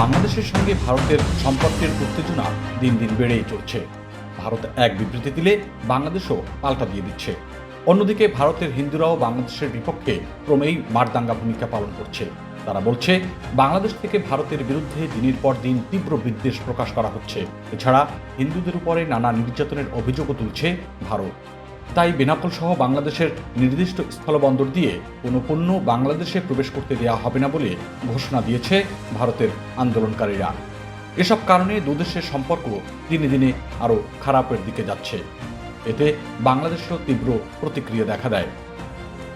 বাংলাদেশের সঙ্গে ভারতের সম্পর্কের উত্তেজনা দিন দিন বেড়েই চলছে। ভারত এক বিবৃতি দিলে বাংলাদেশও পাল্টা দিয়ে দিচ্ছে। অন্যদিকে ভারতের হিন্দুরাও বাংলাদেশের বিপক্ষে ক্রমেই মারদাঙ্গা ভূমিকা পালন করছে। তারা বলছে, বাংলাদেশ থেকে ভারতের বিরুদ্ধে দিনের পর দিন তীব্র বিদ্বেষ প্রকাশ করা হচ্ছে। এছাড়া হিন্দুদের উপরে নানা নির্যাতনের অভিযোগও তুলছে ভারত। তাই বেনাপোল সহ বাংলাদেশের নির্দিষ্ট স্থলবন্দর দিয়ে কোনো পণ্য বাংলাদেশে প্রবেশ করতে দেওয়া হবে না বলে ঘোষণা দিয়েছে ভারতের আন্দোলনকারীরা। এসব কারণে দুদেশের সম্পর্ক দিনে দিনে আরও খারাপের দিকে যাচ্ছে। এতে বাংলাদেশেও তীব্র প্রতিক্রিয়া দেখা দেয়।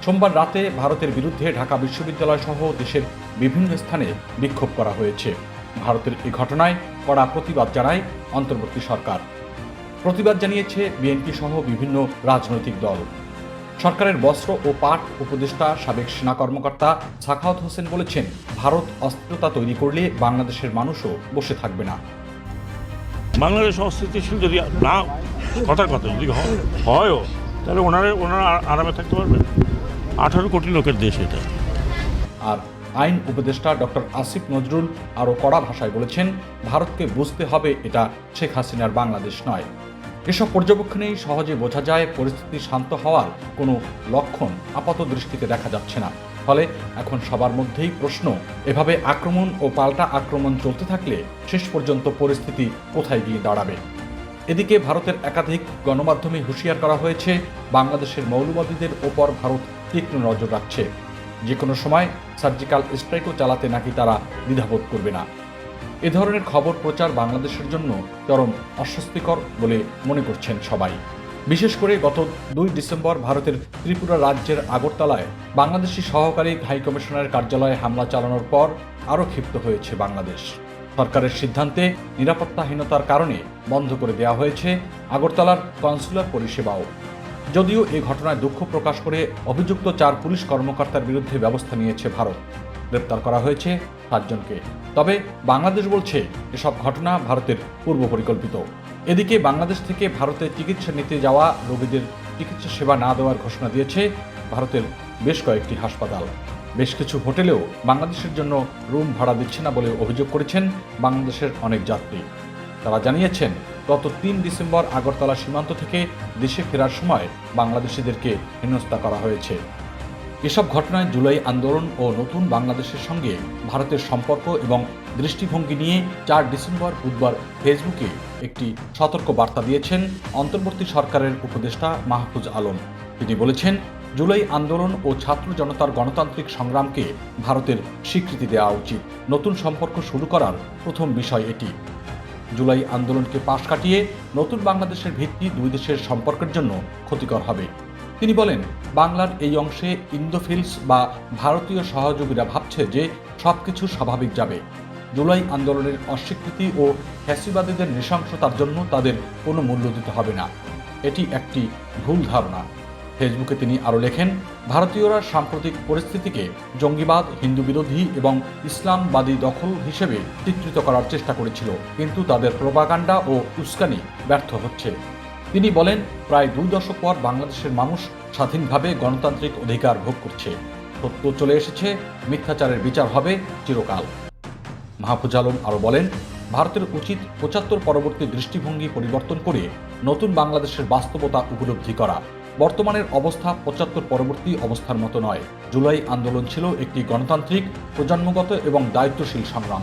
সোমবার রাতে ভারতের বিরুদ্ধে ঢাকা বিশ্ববিদ্যালয় সহ দেশের বিভিন্ন স্থানে বিক্ষোভ করা হয়েছে। ভারতের এই ঘটনায় কড়া প্রতিবাদ জানায় অন্তর্বর্তী সরকার। প্রতিবাদ জানিয়েছে বিএনপি সহ বিভিন্ন রাজনৈতিক দল। সরকারের বস্ত্র ও পাট উপদেষ্টা সাবেক সেনা কর্মকর্তা সাখাওয়াত হোসেন বলেছেন ভারত অস্থিরতা তৈরি করলে বাংলাদেশের মানুষও বসে থাকবে না। বাংলাদেশ অস্থিতিশীল যদি না কথার কথা যদি হয়- হয়ও তাহলে ওনারা ওনারা আরামে থাকতে পারবে। আঠারো কোটি লোকের দেশ এটা। আর আইন উপদেষ্টা ডক্টর আসিফ নজরুল আরও কড়া ভাষায় বলেছেন ভারতকে বুঝতে হবে এটা শেখ হাসিনার বাংলাদেশ নয়। এসব পর্যবেক্ষণেই সহজে বোঝা যায় পরিস্থিতি শান্ত হওয়ার কোনো লক্ষণ আপাত দৃষ্টিতে দেখা যাচ্ছে না। ফলে এখন সবার মধ্যেই প্রশ্ন, এভাবে আক্রমণ ও পাল্টা আক্রমণ চলতে থাকলে শেষ পর্যন্ত পরিস্থিতি কোথায় গিয়ে দাঁড়াবে? এদিকে ভারতের একাধিক গণমাধ্যমে হুঁশিয়ার করা হয়েছে, বাংলাদেশের মৌলবাদীদের ওপর ভারত তীক্ষ্ণ নজর রাখছে। যে কোনো সময় সার্জিক্যাল স্ট্রাইকও চালাতে নাকি তারা দ্বিধাবোধ করবে না। এ ধরনের খবর প্রচার বাংলাদেশের জন্য চরম অস্বস্তিকর বলে মনে করছেন সবাই। বিশেষ করে গত দুই ডিসেম্বর ভারতের ত্রিপুরা রাজ্যের আগরতলায় বাংলাদেশি সহকারী হাই কমিশনারের কার্যালয়ে হামলা চালানোর পর আরও ক্ষিপ্ত হয়েছে বাংলাদেশ। সরকারের সিদ্ধান্তে নিরাপত্তাহীনতার কারণে বন্ধ করে দেওয়া হয়েছে আগরতলার কনসুলার পরিষেবাও। যদিও এ ঘটনায় দুঃখ প্রকাশ করে অভিযুক্ত চার পুলিশ কর্মকর্তার বিরুদ্ধে ব্যবস্থা নিয়েছে ভারত। গ্রেপ্তার করা হয়েছে সাতজনকে তবে বাংলাদেশ বলছে, এসব ঘটনা ভারতের পূর্ব পরিকল্পিত। এদিকে বাংলাদেশ থেকে ভারতে চিকিৎসা নিতে যাওয়া রোগীদের চিকিৎসা সেবা না দেওয়ার ঘোষণা দিয়েছে ভারতের বেশ কয়েকটি হাসপাতাল। বেশ কিছু হোটেলেও বাংলাদেশের জন্য রুম ভাড়া দিচ্ছে না বলে অভিযোগ করেছেন বাংলাদেশের অনেক যাত্রী। তারা জানিয়েছেন, গত তিন ডিসেম্বর আগরতলা সীমান্ত থেকে দেশে ফেরার সময় বাংলাদেশিদেরকে হেনস্থা করা হয়েছে। এসব ঘটনায় জুলাই আন্দোলন ও নতুন বাংলাদেশের সঙ্গে ভারতের সম্পর্ক এবং দৃষ্টিভঙ্গি নিয়ে চার ডিসেম্বর বুধবার ফেসবুকে একটি সতর্ক বার্তা দিয়েছেন অন্তর্বর্তী সরকারের উপদেষ্টা মাহফুজ আলম। তিনি বলেছেন, জুলাই আন্দোলন ও ছাত্র জনতার গণতান্ত্রিক সংগ্রামকে ভারতের স্বীকৃতি দেওয়া উচিত। নতুন সম্পর্ক শুরু করার প্রথম বিষয় এটি। জুলাই আন্দোলনকে পাশ কাটিয়ে নতুন বাংলাদেশের ভিত্তি দুই দেশের সম্পর্কের জন্য ক্ষতিকর হবে। তিনি বলেন, বাংলার এই অংশে ইন্দোফিলস বা ভারতীয় সহযোগীরা ভাবছে যে সবকিছু স্বাভাবিক যাবে। জুলাই আন্দোলনের অস্বীকৃতি ও ফ্যাসিবাদীদের নৃশংসতার জন্য তাদের কোনো মূল্য দিতে হবে না। এটি একটি ভুল ধারণা। ফেসবুকে তিনি আরও লেখেন, ভারতীয়রা সাম্প্রতিক পরিস্থিতিকে জঙ্গিবাদ হিন্দু বিরোধী এবং ইসলামবাদী দখল হিসেবে চিত্রিত করার চেষ্টা করেছিল, কিন্তু তাদের প্রোপাগান্ডা ও উস্কানি ব্যর্থ হচ্ছে। তিনি বলেন, প্রায় দুই দশক পর বাংলাদেশের মানুষ স্বাধীনভাবে গণতান্ত্রিক অধিকার ভোগ করছে। সত্য চলে এসেছে, মিথ্যাচারের বিচার হবে চিরকাল। মাহফুজ আলম আরও বলেন, ভারতের উচিত পঁচাত্তর পরবর্তী দৃষ্টিভঙ্গি পরিবর্তন করে নতুন বাংলাদেশের বাস্তবতা উপলব্ধি করা। বর্তমানের অবস্থা পঁচাত্তর পরবর্তী অবস্থার মতো নয়। জুলাই আন্দোলন ছিল একটি গণতান্ত্রিক, প্রজন্মগত এবং দায়িত্বশীল সংগ্রাম।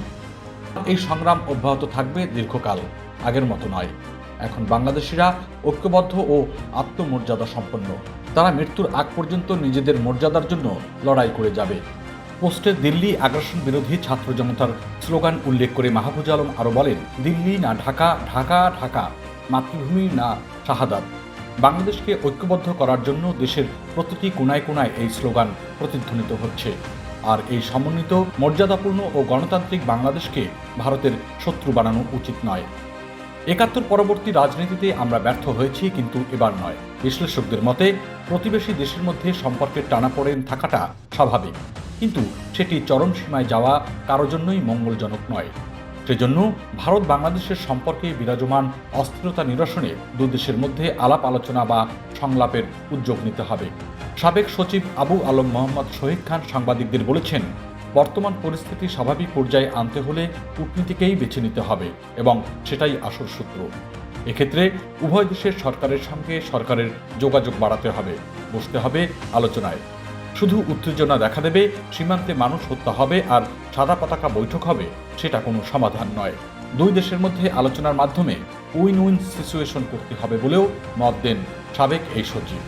এই সংগ্রাম অব্যাহত থাকবে দীর্ঘকাল, আগের মতো নয়। এখন বাংলাদেশিরা ঐক্যবদ্ধ ও আত্মমর্যাদা সম্পন্ন। তারা মৃত্যুর আগ পর্যন্ত নিজেদের মর্যাদার জন্য লড়াই করে যাবে। পোস্টে দিল্লি আগ্রাসন বিরোধী ছাত্র জনতার স্লোগান উল্লেখ করে মাহফুজ আলম আরও বলেন, দিল্লি না ঢাকা ঢাকা ঢাকা, মাতৃভূমি না শাহাদাত। বাংলাদেশকে ঐক্যবদ্ধ করার জন্য দেশের প্রতিটি কোনায় কোনায় এই স্লোগান প্রতিধ্বনিত হচ্ছে। আর এই সমন্বিত, মর্যাদাপূর্ণ ও গণতান্ত্রিক বাংলাদেশকে ভারতের শত্রু বানানো উচিত নয়। একাত্তর পরবর্তী রাজনীতিতে আমরা ব্যর্থ হয়েছি, কিন্তু এবার নয়। বিশ্লেষকদের মতে, প্রতিবেশী দেশের মধ্যে সম্পর্কের টানাপোড়েন থাকাটা স্বাভাবিক। কিন্তু সেটি চরম সীমায় যাওয়া কারও জন্যই মঙ্গলজনক নয়। সেজন্য ভারত বাংলাদেশের সম্পর্কে বিরাজমান অস্থিরতা নিরসনে দুদেশের মধ্যে আলাপ আলোচনা বা সংলাপের উদ্যোগ নিতে হবে। সাবেক সচিব আবু আলম মোহাম্মদ শহীদ খান সাংবাদিকদের বলেছেন বর্তমান পরিস্থিতি স্বাভাবিক পর্যায়ে আনতে হলে কূটনীতিকেই বেছে নিতে হবে এবং সেটাই আসল সূত্র। এক্ষেত্রে উভয় দেশের সরকারের সঙ্গে সরকারের যোগাযোগ বাড়াতে হবে, বসতে হবে আলোচনায়। শুধু উত্তেজনা দেখা দেবে, সীমান্তে মানুষ হত্যা হবে আর সাদা পতাকা বৈঠক হবে, সেটা কোনো সমাধান নয়। দুই দেশের মধ্যে আলোচনার মাধ্যমে উইন উইন সিচুয়েশন করতে হবে বলেও মত দেন সাবেক এই সচিব।